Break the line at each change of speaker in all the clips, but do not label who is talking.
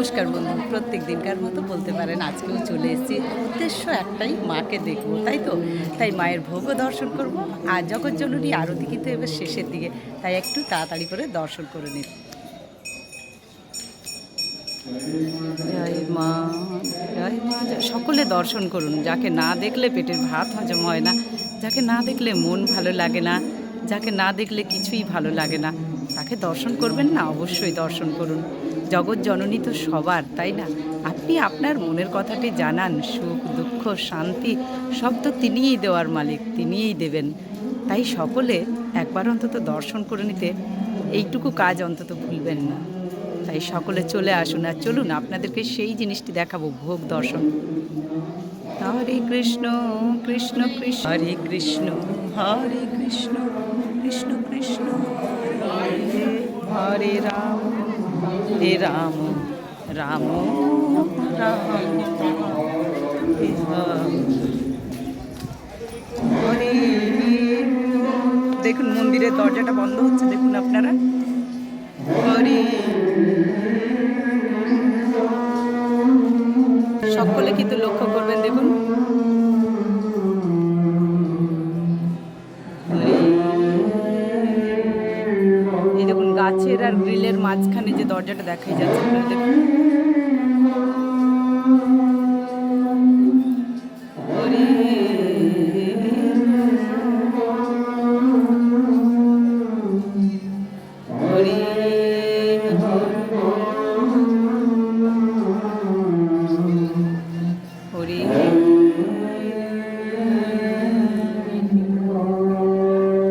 নমস্কার বন্ধু। প্রত্যেক দিনকার মতো বলতে পারেন আজকেও চলে এসেছি। উদ্দেশ্য একটাই, মাকে দেখব, তাই তো? তাই মায়ের ভোগও দর্শন করব, আর জগৎ জননী আরতি কিন্তু এবার শেষের দিকে, তাই একটু তাড়াতাড়ি করে দর্শন করে নিন মা সকলে দর্শন করুন, যাকে না দেখলে পেটের ভাত হজম হয় না, যাকে না দেখলে মন ভালো লাগে না, যাকে না দেখলে কিছুই ভালো লাগে না। তাকে দর্শন করবেন না? অবশ্যই দর্শন করুন। জগৎ জননী তো সবার, তাই না? আপনি আপনার মনের কথাটি জানান, সুখ, দুঃখ, শান্তি, সব তো তিনিই দেওয়ার মালিক, তিনিই দেবেন। তাই সকলে একবার অন্তত দর্শন করে নিতে এইটুকু কাজ অন্তত ভুলবেন না। তাই সকলে চলে আসুন আর চলুন, আপনাদেরকে সেই জিনিসটি দেখাবো, ভোগ দর্শন। হরে কৃষ্ণ কৃষ্ণ কৃষ্ণ। হরে কৃষ্ণ হরে কৃষ্ণ। কৃষ্ণ কৃষ্ণ। হরে রাম হরে রাম রাম রাম। দেখুন মন্দিরের দরজাটা বন্ধ হচ্ছে, দেখুন আপনারা। হরে সকলে কিন্তু লক্ষ্য করবেন, দেখুন। মাঝখানে যে দরজাটা দেখাই যাচ্ছে আপনারা দেখুন।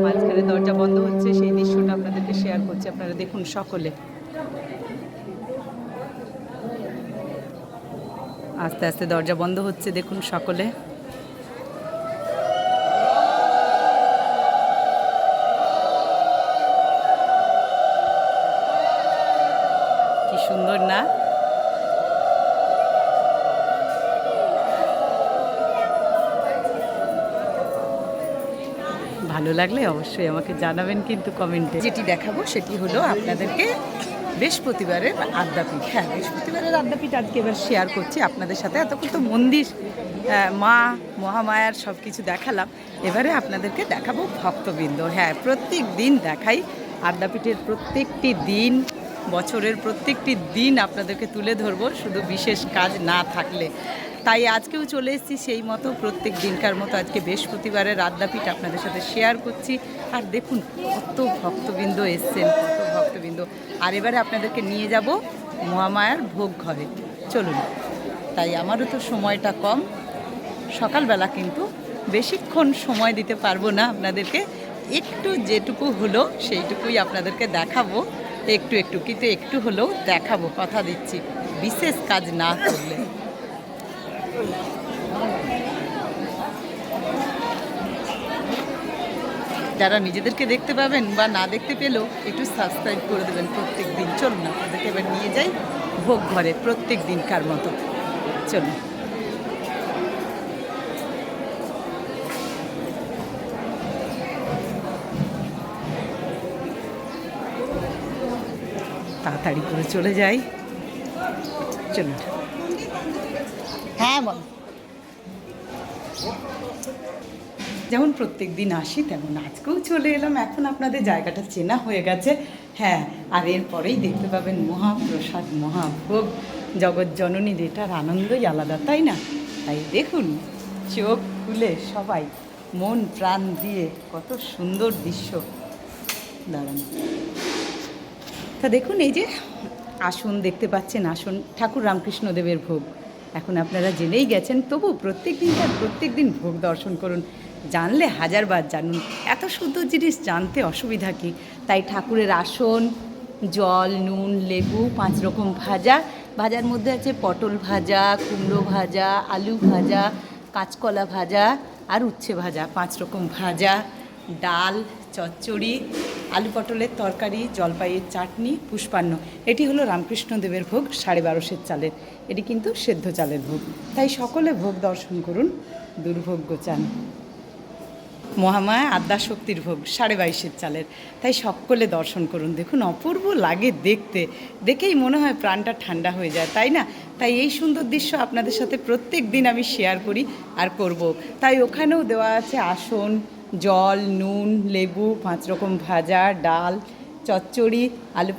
মাঝখানে দরজা বন্ধ হচ্ছে সেই দৃশ্যটা শেয়ার করছি আপনারা দেখুন সকলে। আস্তে আস্তে দরজা বন্ধ হচ্ছে দেখুন সকলে। ভালো লাগলে অবশ্যই আমাকে জানাবেন কিন্তু কমেন্টে। যেটি দেখাবো সেটি হলো আপনাদেরকে বৃহস্পতিবারের আদ্যাপীঠ। হ্যাঁ বৃহস্পতিবারের আদ্যাপীঠ আজকে এবার শেয়ার করছি আপনাদের সাথে। এতক্ষণ তো মন্দির মা, মহামায়ার সব কিছু দেখালাম। এবারে আপনাদেরকে দেখাবো ভক্তবৃন্দ। হ্যাঁ প্রত্যেক দিন দেখাই আদ্যাপীঠের প্রত্যেকটি দিন, বছরের প্রত্যেকটি দিন আপনাদেরকে তুলে ধরবো। শুধু বিশেষ কাজ না থাকলে। তাই আজকেও চলে এসেছি সেই মতো প্রত্যেক দিনকার মতো আজকে বৃহস্পতিবারের আদ্যাপীঠ আপনাদের সাথে শেয়ার করছি। আর দেখুন, কত ভক্তবৃন্দ এসছেন, কত ভক্তবৃন্দ। আর এবারে আপনাদেরকে নিয়ে যাব মহামায়ার ভোগ ঘরে। চলুন, তাই আমারও তো সময়টা কম। সকালবেলা কিন্তু বেশিক্ষণ সময় দিতে পারব না আপনাদেরকে। একটু যেটুকু হলো সেইটুকুই আপনাদেরকে দেখাবো। একটু একটু, কিন্তু একটু হলেও দেখাবো, কথা দিচ্ছি। বিশেষ কাজ না করলে। যারা নিজেদেরকে দেখতে পাবেন বা না দেখতে পেলেও একটু সাবস্ক্রাইব করে দেবেন প্রত্যেক দিন চলুন আপনাদেরকে এবার নিয়ে যাই ভোগ ঘরে প্রত্যেক দিনকার মতো। চলুন। তাড়াতাড়ি করে চলে যাই। চলুন। বল যেমন প্রত্যেক দিন আসি, তেমন আজকেও চলে এলাম। এখন আপনাদের জায়গাটা চেনা হয়ে গেছে। হ্যাঁ আর এরপরেই দেখতে পাবেন মহাপ্রসাদ, মহাভোগ। জগৎ জননীর এটার আনন্দই আলাদা, তাই না? তাই দেখুন, চোখ খুলে সবাই মন প্রাণ দিয়ে কত সুন্দর দৃশ্য। দাঁড়ান। তা দেখুন, এই যে আসন দেখতে পাচ্ছেন, আসন ঠাকুর রামকৃষ্ণদেবের ভোগ। এখন আপনারা জেনেই গেছেন, তবু প্রত্যেক দিন তার প্রত্যেক দিন ভোগ দর্শন করুন। জানলে হাজারবার জানুন। এত সুন্দর জিনিস জানতে অসুবিধা কী? তাই ঠাকুরের আসন, জল, নুন, লেবু, পাঁচ রকম ভাজা। ভাজার মধ্যে আছে পটল ভাজা, কুমড়ো ভাজা, আলু ভাজা, কাঁচকলা ভাজা আর উচ্ছে ভাজা, পাঁচ রকম ভাজা, ডাল চচ্চড়ি, আলু পটলের তরকারি, জলপাইয়ের চাটনি, পুষ্পান্ন। এটি হলো রামকৃষ্ণদেবের ভোগ সাড়ে বারোশের চালের। এটি কিন্তু সেদ্ধ চালের ভোগ। তাই সকলে ভোগ দর্শন করুন দুর্ভোগ্য চান মহামায়া আদ্যা শক্তির ভোগ সাড়ে বাইশের চালের। তাই সকলে দর্শন করুন। দেখুন, অপূর্ব লাগে দেখতে। দেখেই মনে হয় প্রাণটা ঠান্ডা হয়ে যায়, তাই না? তাই এই সুন্দর দৃশ্য আপনাদের সাথে প্রত্যেক দিন আমি শেয়ার করি আর করব। তাই ওখানেও দেওয়া আছে আসন জল, নুন, লেবু, পাঁচ রকম ভাজা, ডাল, চচ্চড়ি, আলু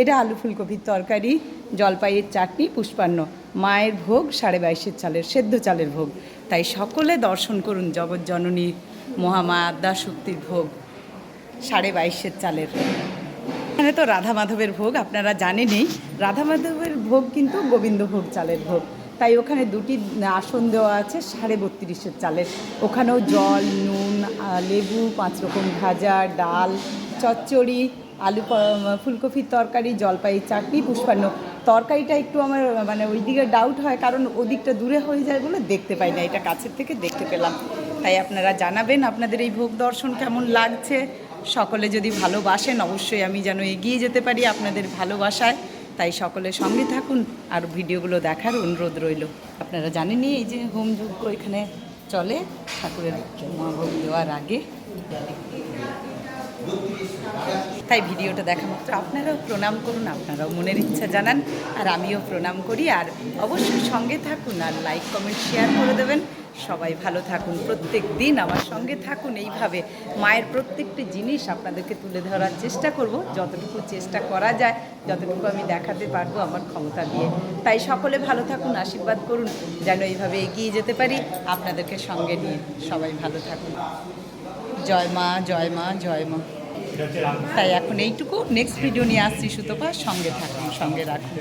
এটা আলু ফুলকপির তরকারি, জলপাইয়ের চাটনি, পুষ্পান্ন। মায়ের ভোগ, সাড়ে বাইশের চালের, সেদ্ধ চালের ভোগ। তাই সকলে দর্শন করুন জগৎ জননী মহামা আদ্যা শক্তির ভোগ, সাড়ে বাইশের চালের। এখানে তো রাধা মাধবের ভোগ, আপনারা জানেনই। রাধা মাধবের ভোগ কিন্তু গোবিন্দ ভোগ চালের ভোগ। তাই ওখানে দুটি আসন দেওয়া আছে, সাড়ে বত্রিশের চালের। ওখানেও জল, নুন লেবু, পাঁচ রকম ভাজা, ডাল, চচ্চড়ি, আলু ফুলকপির তরকারি, জলপাই চাটনি, পুষ্পান্ন। তরকারিটা একটু আমার মানে ওই দিকে ডাউট হয়, কারণ ওদিকটা দূরে হয়ে যায় বলে দেখতে পাই না, এটা কাছের থেকে দেখতে পেলাম। তাই আপনারা জানাবেন আপনাদের এই ভোগ দর্শন কেমন লাগছে। সকলে যদি ভালোবাসেন, অবশ্যই আমি যেন এগিয়ে যেতে পারি আপনাদের ভালোবাসায়। তাই সকলে সঙ্গে থাকুন আর ভিডিওগুলো দেখার অনুরোধ রইল। আপনারা জানেনই এই যে হোম যজ্ঞ এখানে চলে, ঠাকুরের মহাভোগ দেওয়ার আগে। তাই ভিডিওটা দেখা মাত্র। আপনারাও প্রণাম করুন, আপনারাও মনের ইচ্ছা জানান, আর আমিও প্রণাম করি। আর অবশ্যই সঙ্গে থাকুন আর লাইক কমেন্ট শেয়ার করে দেবেন। সবাই ভালো থাকুন, প্রত্যেক দিন আমার সঙ্গে থাকুন। এইভাবে মায়ের প্রত্যেকটি জিনিস আপনাদেরকে তুলে ধরার চেষ্টা করব। যতটুকু চেষ্টা করা যায়, যতটুকু আমি দেখাতে পারব আমার ক্ষমতা দিয়ে। তাই সকলে ভালো থাকুন, আশীর্বাদ করুন, যেন এইভাবে এগিয়ে যেতে পারি। আপনাদেরকে সঙ্গে নিয়ে সবাই ভালো থাকুন। জয় মা জয় মা জয় মা। তাই এখন এইটুকু। নেক্সট ভিডিও নিয়ে আসছি সুতপা। সঙ্গে থাকুন, সঙ্গে রাখুন।